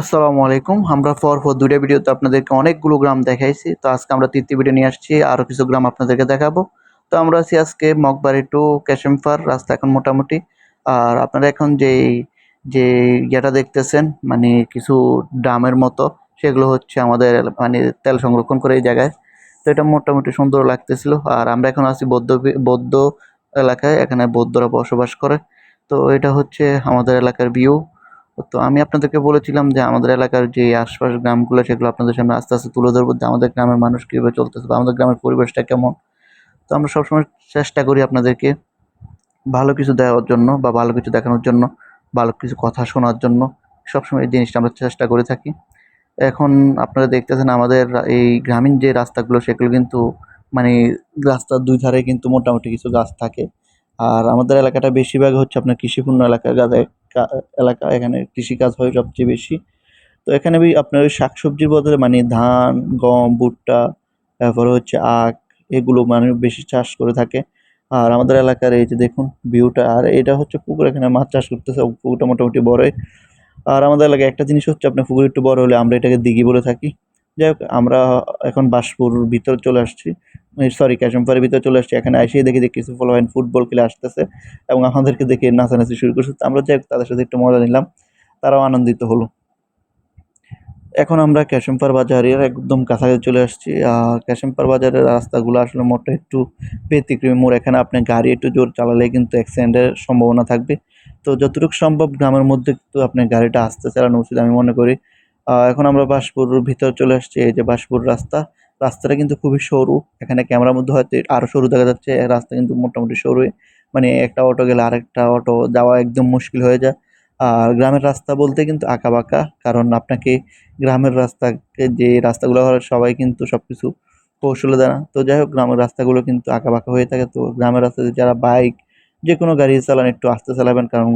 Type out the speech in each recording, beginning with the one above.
আসসালামু আলাইকুম। আমরা পর পর দুইটা ভিডিওতে আপনাদেরকে অনেকগুলো গ্রাম দেখাইছি। তো আজকে আমরা তৃতীয় ভিডিও নিয়ে আসছি। আরও কিছু গ্রাম আপনাদেরকে দেখাবো। তো আমরা আছি আজকে মগবাড়ি টু ক্যাশেমফার রাস্তা এখন মোটামুটি। আর আপনারা এখন যে যে ইয়েটা দেখতেছেন মানে কিছু ড্রামের মতো, সেগুলো হচ্ছে আমাদের মানে তেল সংরক্ষণ করে এই জায়গায়। তো এটা মোটামুটি সুন্দর লাগতেছিল। আর আমরা এখন আছি বৌদ্ধ বৌদ্ধ এলাকায়, এখানে বৌদ্ধরা বসবাস করে। তো এটা হচ্ছে আমাদের এলাকার ভিউ তো আমি আপনাদেরকে বলেছিলাম যে আমাদের এলাকার যে আশপাশ গ্রামগুলো, সেগুলো আপনাদের সামনে আস্তে আস্তে তুলে ধরবো যে আমাদের গ্রামের মানুষ কীভাবে চলতেছে বা আমাদের গ্রামের পরিবেশটা কেমন। তো আমরা সবসময় চেষ্টা করি আপনাদেরকে ভালো কিছু দেওয়ার জন্য বা ভালো কিছু দেখানোর জন্য, ভালো কিছু কথা শোনার জন্য সবসময় এই জিনিসটা আমরা চেষ্টা করে থাকি। এখন আপনারা দেখতেছেন আমাদের এই গ্রামীণ যে রাস্তাগুলো, সেগুলো কিন্তু মানে রাস্তার দুই ধারে কিন্তু মোটামুটি কিছু গাছ থাকে। আর আমাদের এলাকাটা বেশিরভাগ হচ্ছে আপনার কৃষিপূর্ণ এলাকা গাছ। এলাকা এখানে কৃষিকাজ হয় সবচেয়ে বেশি। তো এখানে ওই আপনার ওই শাকসবজির বদলে মানে ধান, গম, ভুট্টা, তারপরে হচ্ছে আখ, এগুলো মানুষ বেশি চাষ করে থাকে। আর আমাদের এলাকার এই যে দেখুন ভিউটা, আর এটা হচ্ছে পুকুর, এখানে মাছ চাষ করতেছে পুকুরটা মোটামুটি বড়ই। আর আমাদের এলাকায় একটা জিনিস হচ্ছে আপনার পুকুর একটু বড় হলে আমরা এটাকে দিঘি বলে থাকি। যাই হোক, আমরা এখন বাসপুর ভিতরে চলে আসছি। সরি ক্যাশমপাড়ের ভিতরে চলে আসছি। এখানে এসেই দেখি যে কিছু ফলোয়াইন ফুটবল খেলে আসতেছে এবং আমাদেরকে দেখে নাচানাচি শুরু করছে। আমরা যাই তাদের সাথে একটু মজা নিলাম। তারাও আনন্দিত হলো। এখন আমরা ক্যাশম্পার বাজারের একদম কাছাকাছি চলে আসছি। ক্যাশম্পার বাজারের রাস্তাগুলো আসলে মোটে একটু ব্যতিক্রমী মোড়। এখানে আপনি গাড়ি একটু জোর চালালে কিন্তু অ্যাক্সিডেন্টের সম্ভাবনা থাকবে। তো যতটুকু সম্ভব গ্রামের মধ্যে কিন্তু আপনি গাড়িটা আস্তে চালানো উচিত আমি মনে করি। এখন আমরা বাসপুর ভিতর চলে আসছি। এই যে বাসপুর রাস্তা রাস্তাটা কিন্তু খুবই সরু। এখানে ক্যামেরার মধ্যে হয়তো আরও সরু দেখা যাচ্ছে, রাস্তা কিন্তু মোটামুটি সরু মানে একটা অটো গেলে আরেকটা অটো যাওয়া একদম মুশকিল হয়ে যায়। আর গ্রামের রাস্তা বলতে কিন্তু আঁকা বাঁকা কারণ আপনাকে গ্রামের রাস্তাকে যে রাস্তাগুলো হয়, সবাই কিন্তু সব কিছু কৌশলে দেয় না তো যাই হোক, গ্রামের রাস্তাগুলো কিন্তু আঁকা বাঁকা হয়ে থাকে। তো গ্রামের রাস্তাতে যারা বাইক যে কোনো গাড়ি চালান, একটু আস্তে চালাবেন, কারণ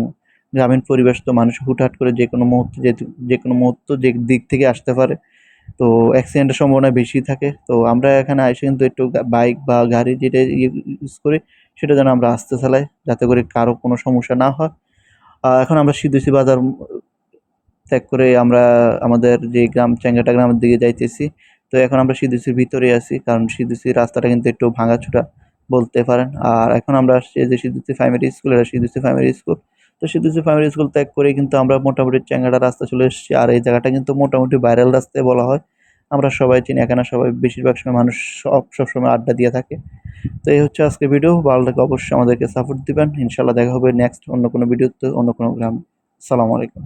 গ্রামীণ পরিবেশ তো মানুষ হুটহাট করে যে কোনো মুহূর্তে যে যে কোনো মুহূর্ত যে দিক থেকে আসতে পারে। তো অ্যাক্সিডেন্টের সম্ভাবনা বেশি থাকে। তো আমরা এখানে এসে কিন্তু একটু বাইক বা গাড়ি যেটা ইউজ করি, সেটা যেন আমরা আস্তে চালাই, যাতে করে কারও কোনো সমস্যা না হয়। এখন আমরা সিদ্ধুসি বাজার ত্যাগ করে আমরা আমাদের যে গ্রাম চ্যাঙ্গাটা গ্রামের দিকে যাইতেছি। তো এখন আমরা সিদ্ধুসির ভিতরে আছি, কারণ সিদ্ধুসির রাস্তাটা কিন্তু একটু ভাঙাচোরা বলতে পারেন। আর এখন আমরা আসছি যে সিদ্ধুসি প্রাইমারি স্কুল এটা সিদ্ধুসি প্রাইমারি স্কুল তো সে সিদ্ধুসি প্রাইমারি স্কুল ত্যাগ করে কিন্তু আমরা মোটামুটি চ্যাংড়া রাস্তা চলে এসেছি। আর এই জায়গাটা কিন্তু মোটামুটি ভাইরাল রাস্তায় বলা হয়। আমরা সবাই চিনি এখানে সবাই বেশিরভাগ সময় মানুষ সব সবসময় আড্ডা দিয়ে থাকে। তো এই হচ্ছে আজকে ভিডিও ভালো থাকে অবশ্যই আমাদেরকে সাপোর্ট দিবেন। ইনশাল্লাহ দেখা হবে নেক্সট অন্য কোনো ভিডিওতে অন্য কোনো গ্রাম। সালামু আলাইকুম।